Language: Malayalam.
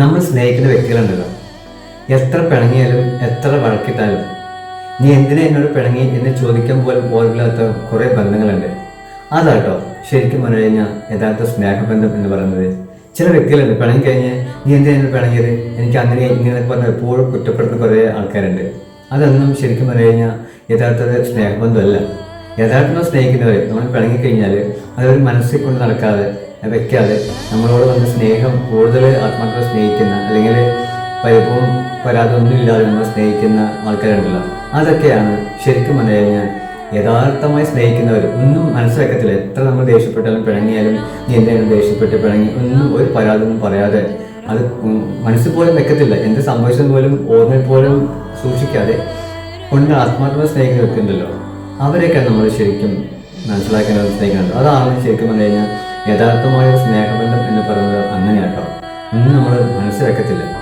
നമ്മൾ സ്നേഹിക്കുന്ന വ്യക്തികളുണ്ടല്ലോ. എത്ര പിണങ്ങിയാലും എത്ര വഴക്കിട്ടാലും. നീ എന്തിനാ എന്നോട് പിണങ്ങി എന്ന് ചോദിക്കാൻ പോലും പോലില്ലാത്ത കുറേ ബന്ധങ്ങളുണ്ട്. അതാട്ടോ ശരിക്കും പറഞ്ഞു കഴിഞ്ഞാൽ യഥാർത്ഥ സ്നേഹബന്ധം എന്ന് പറയുന്നത്. ചില വ്യക്തികളുണ്ട് പിണങ്ങി കഴിഞ്ഞ് നീ എന്തിനാ എന്നോട് പിണങ്ങിയത്? എനിക്ക് അങ്ങനെ ഇങ്ങനെ പറഞ്ഞ എപ്പോഴും കുറ്റപ്പെടുന്ന കുറേ ആൾക്കാരുണ്ട്. അതൊന്നും ശരിക്കും പറഞ്ഞു കഴിഞ്ഞാൽ യഥാർത്ഥ സ്നേഹബന്ധമല്ല. യഥാർത്ഥം സ്നേഹിക്കുന്നവർ നമ്മൾ പിണങ്ങിക്കഴിഞ്ഞാൽ അതൊരു മനസ്സിൽ കൊണ്ട് നടക്കാതെ വെക്കാതെ നമ്മളോട് വന്ന സ്നേഹം കൂടുതൽ ആത്മാർത്ഥ സ്നേഹിക്കുന്ന അല്ലെങ്കിൽ പരിഭവം പരാതൊന്നും ഇല്ലാതെ നമ്മൾ സ്നേഹിക്കുന്ന ആൾക്കാരുണ്ടല്ലോ. അതൊക്കെയാണ് ശരിക്കും പറഞ്ഞു കഴിഞ്ഞാൽ യഥാർത്ഥമായി സ്നേഹിക്കുന്നവർ. ഒന്നും മനസ്സിലാക്കത്തില്ല എത്ര നമ്മൾ ദേഷ്യപ്പെട്ടാലും പിണങ്ങിയാലും നീ എന്തെങ്കിലും ദേഷ്യപ്പെട്ട് പിണങ്ങി? ഒന്നും ഒരു പരാതിയൊന്നും പറയാതെ അത് മനസ്സിൽ പോലും വെക്കത്തില്ല. എന്ത് സംഭവിച്ചത് പോലും ഓർമ്മയിൽ പോലും സൂക്ഷിക്കാതെ കൊണ്ട് ആത്മാർത്ഥമായി സ്നേഹിക്കുന്നവർക്കുണ്ടല്ലോ അവരെയൊക്കെ നമ്മൾ ശരിക്കും മനസ്സിലാക്കേണ്ടത് സ്നേഹിക്കുന്നത് അതാണ് ശരിക്കും പറഞ്ഞു കഴിഞ്ഞാൽ യഥാർത്ഥമായ സ്നേഹബന്ധം എന്ന് പറയുന്നത് അങ്ങനെയാട്ടോ. ഒന്നും നമ്മൾ മനസ്സിലാക്കത്തില്ല.